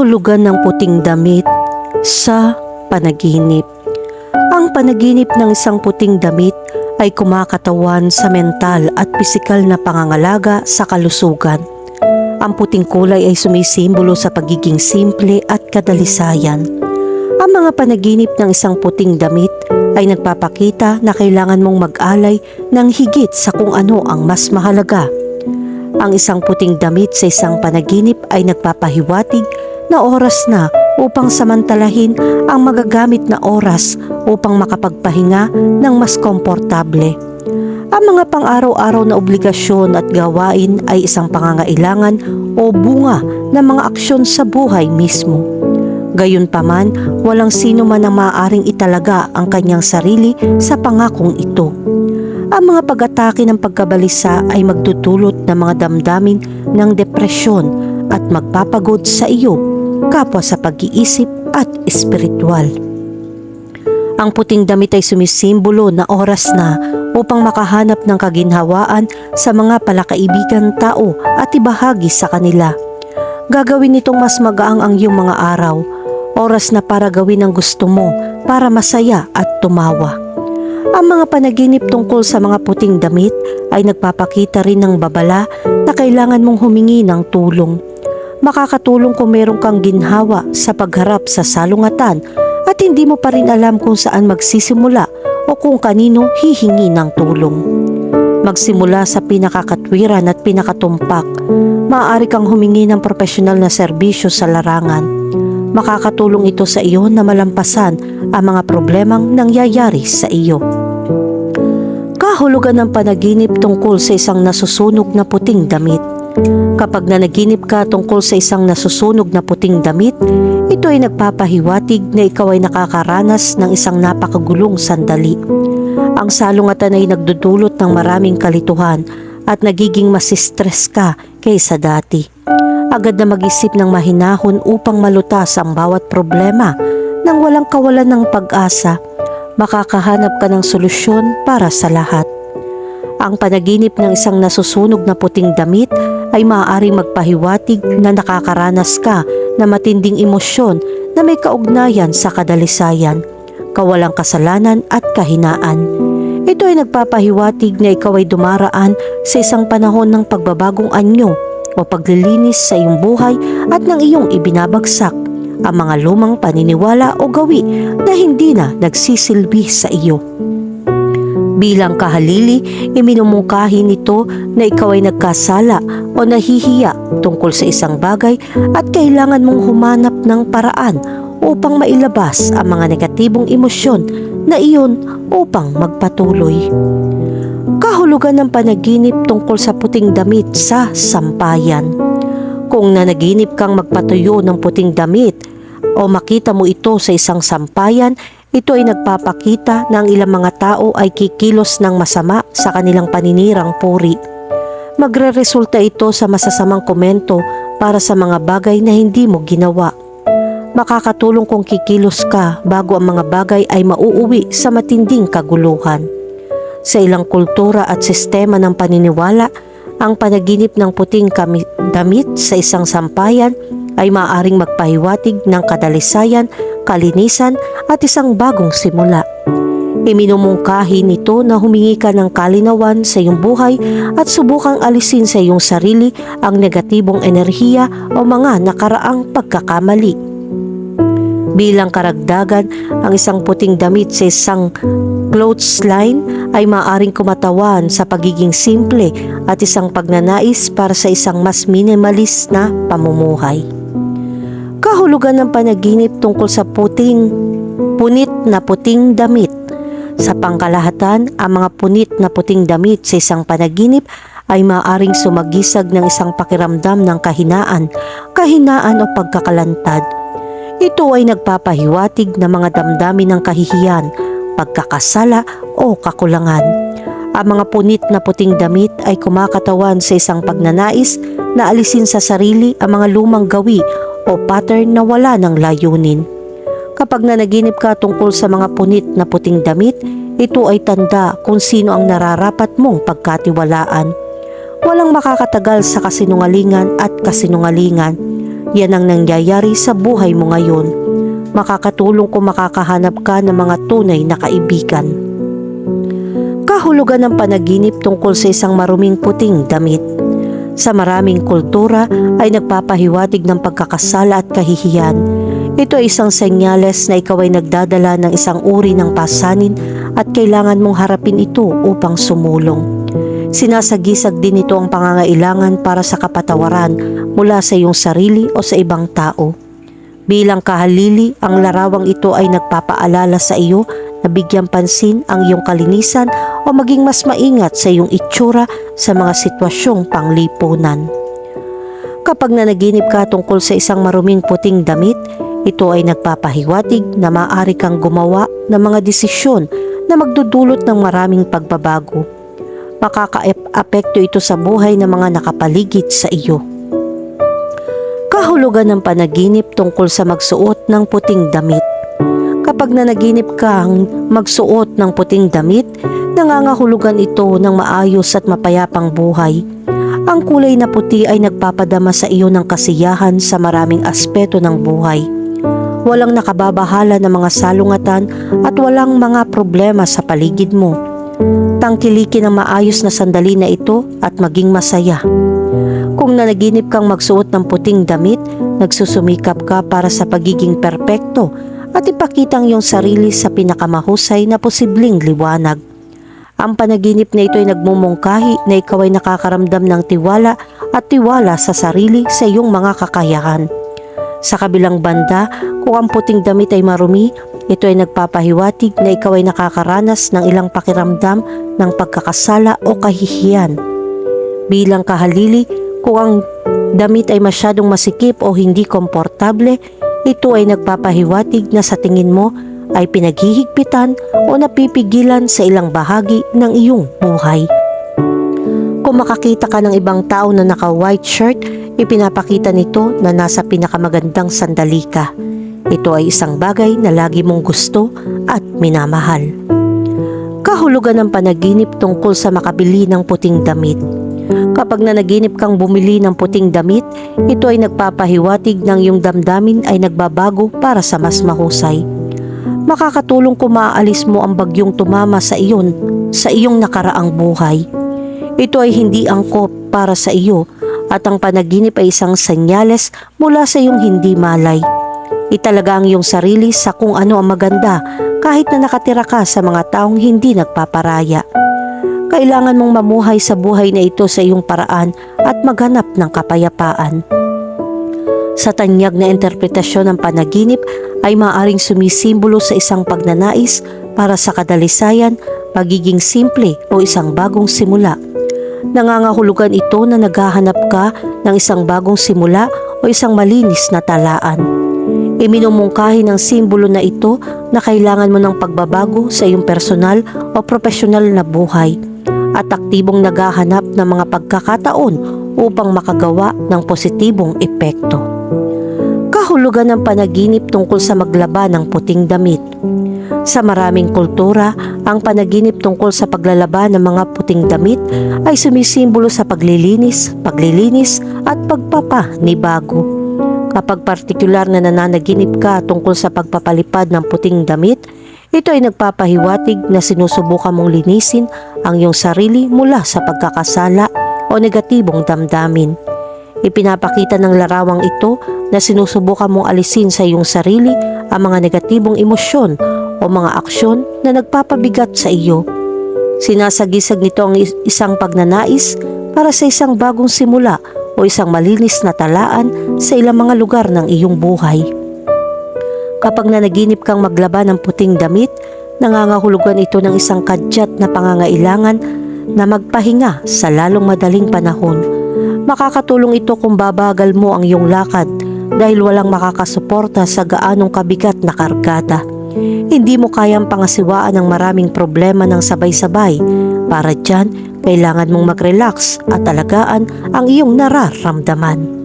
kahulugan ng puting damit sa panaginip. Ang panaginip ng isang puting damit ay kumakatawan sa mental at pisikal na pangangalaga sa kalusugan. Ang puting kulay ay sumisimbolo sa pagiging simple at kadalisayan. Ang mga panaginip ng isang puting damit ay nagpapakita na kailangan mong mag-alay ng higit sa kung ano ang mas mahalaga. Ang isang puting damit sa isang panaginip ay nagpapahiwatig na oras na upang samantalahin ang magagamit na oras upang makapagpahinga ng mas komportable. Ang mga pang-araw-araw na obligasyon at gawain ay isang pangangailangan o bunga ng mga aksyon sa buhay mismo. Gayunpaman, walang sino man ang maaaring italaga ang kanyang sarili sa pangakong ito. Ang mga pag-atake ng pagkabalisa ay magdudulot ng mga damdamin ng depresyon at magpapagod sa iyo, kapwa sa pag-iisip at espiritual. Ang puting damit ay sumisimbolo na oras na upang makahanap ng kaginhawaan sa mga palakaibigan tao at ibahagi sa kanila. Gagawin nitong mas magaang ang iyong mga araw, oras na para gawin ang gusto mo para masaya at tumawa. Ang mga panaginip tungkol sa mga puting damit ay nagpapakita rin ng babala na kailangan mong humingi ng tulong. Makakatulong kung meron kang ginhawa sa pagharap sa salungatan at hindi mo pa rin alam kung saan magsisimula o kung kanino hihingi ng tulong. Magsimula sa pinakakatwiran at pinakatumpak, maaari kang humingi ng profesional na serbisyo sa larangan. Makakatulong ito sa iyo na malampasan ang mga problemang nangyayari sa iyo. Kahulugan ng panaginip tungkol sa isang nasusunog na puting damit. Kapag nanaginip ka tungkol sa isang nasusunog na puting damit, ito ay nagpapahiwatig na ikaw ay nakakaranas ng isang napakagulong sandali. Ang salungatan ay nagdudulot ng maraming kalituhan at nagiging masistress ka kaysa dati. Agad na mag-isip ng mahinahon upang malutas ang bawat problema nang walang kawalan ng pag-asa. Makakahanap ka ng solusyon para sa lahat. Ang panaginip ng isang nasusunog na puting damit ay maaaring magpahiwatig na nakakaranas ka na matinding emosyon na may kaugnayan sa kadalisayan, kawalang kasalanan at kahinaan. Ito ay nagpapahiwatig na ikaw ay dumaraan sa isang panahon ng pagbabagong anyo o paglilinis sa iyong buhay at ng iyong ibinabagsak ang mga lumang paniniwala o gawi na hindi na nagsisilbi sa iyo. Bilang kahalili, iminumungkahi nito na ikaw ay nagkasala o nahihiya tungkol sa isang bagay at kailangan mong humanap ng paraan upang mailabas ang mga negatibong emosyon na iyon upang magpatuloy. Kahulugan ng panaginip tungkol sa puting damit sa sampayan. Kung nanaginip kang magpatuyo ng puting damit o makita mo ito sa isang sampayan, ito ay nagpapakita na ang ilang mga tao ay kikilos ng masama sa kanilang paninirang puri. Magre-resulta ito sa masasamang komento para sa mga bagay na hindi mo ginawa. Makakatulong kung kikilos ka bago ang mga bagay ay mauuwi sa matinding kaguluhan. Sa ilang kultura at sistema ng paniniwala, ang panaginip ng puting damit sa isang sampayan ay maaaring magpahiwatig ng kadalisayan, kalinisan at isang bagong simula. Iminumungkahi nito na humingi ka ng kalinawan sa iyong buhay at subukang alisin sa iyong sarili ang negatibong enerhiya o mga nakaraang pagkakamali. Bilang karagdagan, ang isang puting damit sa isang clothes line ay maaring kumatawan sa pagiging simple at isang pagnanais para sa isang mas minimalist na pamumuhay. Kahulugan ng panaginip tungkol sa puting, punit na puting damit. Sa pangkalahatan, ang mga punit na puting damit sa isang panaginip ay maaaring sumagisag ng isang pakiramdam ng kahinaan, kahinaan o pagkakalantad. Ito ay nagpapahiwatig ng mga damdamin ng kahihiyan, pagkakasala o kakulangan. Ang mga punit na puting damit ay kumakatawan sa isang pagnanais na alisin sa sarili ang mga lumang gawi o pattern na wala ng layunin. Kapag nanaginip ka tungkol sa mga punit na puting damit, ito ay tanda kung sino ang nararapat mong pagkatiwalaan. Walang makakatagal sa kasinungalingan at kasinungalingan. yan ang nangyayari sa buhay mo ngayon. Makakatulong kung makakahanap ka ng mga tunay na kaibigan. Kahulugan ng panaginip tungkol sa isang maruming puting damit. Sa maraming kultura ay nagpapahiwatig ng pagkakasala at kahihiyan. Ito ay isang senyales na ikaw ay nagdadala ng isang uri ng pasanin at kailangan mong harapin ito upang sumulong. Sinasagisag din ito ang pangangailangan para sa kapatawaran mula sa iyong sarili o sa ibang tao. Bilang kahalili, ang larawang ito ay nagpapaalala sa iyo na bigyan pansin ang iyong kalinisan o maging mas maingat sa iyong itsura sa mga sitwasyong panglipunan. Kapag nanaginip ka tungkol sa isang maruming puting damit, ito ay nagpapahiwatig na maaari kang gumawa ng mga desisyon na magdudulot ng maraming pagbabago. Makaka-apekto ito sa buhay ng mga nakapaligid sa iyo. Kahulugan ng panaginip tungkol sa magsuot ng puting damit. Kapag nanaginip kang magsuot ng puting damit, nangangahulugan ito ng maayos at mapayapang buhay. Ang kulay na puti ay nagpapadama sa iyo ng kasiyahan sa maraming aspeto ng buhay. Walang nakababahala ng mga salungatan at walang mga problema sa paligid mo. Tangkilikin ang maayos na sandali na ito at maging masaya. Kung nanaginip kang magsuot ng puting damit, nagsusumikap ka para sa pagiging perpekto at ipakita ang iyong sarili sa pinakamahusay na posibleng liwanag. Ang panaginip na ito ay nagmumungkahi na ikaw ay nakakaramdam ng tiwala at tiwala sa sarili sa iyong mga kakayahan. Sa kabilang banda, kung ang puting damit ay marumi, ito ay nagpapahiwatig na ikaw ay nakakaranas ng ilang pakiramdam ng pagkakasala o kahihiyan. Bilang kahalili, kung ang damit ay masyadong masikip o hindi komportable, ito ay nagpapahiwatig na sa tingin mo ay pinaghihigpitan o napipigilan sa ilang bahagi ng iyong buhay. Kung makakita ka ng ibang tao na naka-white shirt, ipinapakita nito na nasa pinakamagandang sandali ka. Ito ay isang bagay na lagi mong gusto at minamahal. Kahulugan ng panaginip tungkol sa makabili ng puting damit. Kapag nanaginip kang bumili ng puting damit, ito ay nagpapahiwatig ng iyong damdamin ay nagbabago para sa mas mahusay. Makakatulong kung maaalis mo ang bagyong tumama sa iyon sa iyong nakaraang buhay. Ito ay hindi angkop para sa iyo at ang panaginip ay isang senyales mula sa iyong hindi malay. Italaga ang iyong sarili sa kung ano ang maganda kahit na nakatira ka sa mga taong hindi nagpaparaya. Kailangan mong mamuhay sa buhay na ito sa iyong paraan at maghanap ng kapayapaan. Sa tanyag na interpretasyon ng panaginip ay maaaring sumisimbolo sa isang pagnanais para sa kadalisayan, pagiging simple o isang bagong simula. Nangangahulugan ito na naghahanap ka ng isang bagong simula o isang malinis na talaan. Iminumungkahi ng simbolo na ito na kailangan mo ng pagbabago sa iyong personal o profesional na buhay at aktibong naghahanap ng mga pagkakataon upang makagawa ng positibong epekto. Kahulugan ng panaginip tungkol sa maglaba ng puting damit. Sa maraming kultura, ang panaginip tungkol sa paglalaba ng mga puting damit ay sumisimbolo sa paglilinis, paglilinis at pagpapanibago. Kapag partikular na nananaginip ka tungkol sa pagpapalipad ng puting damit, ito ay nagpapahiwatig na sinusubukan mong linisin ang iyong sarili mula sa pagkakasala o negatibong damdamin. Ipinapakita ng larawang ito na sinusubukan mong alisin sa iyong sarili ang mga negatibong emosyon o mga aksyon na nagpapabigat sa iyo. Sinasagisag nito ang is- isang pagnanais para sa isang bagong simula o isang malinis na talaan sa ilang mga lugar ng iyong buhay. Kapag nanaginip kang maglaba ng puting damit, nangangahulugan ito ng isang kadyat na pangangailangan na magpahinga sa lalong madaling panahon. Makakatulong ito kung babagal mo ang iyong lakad dahil walang makakasuporta sa gaanong kabigat na kargada. Hindi mo kayang pangasiwaan ang maraming problema ng sabay-sabay. Para dyan, kailangan mong mag-relax at alagaan ang iyong nararamdaman.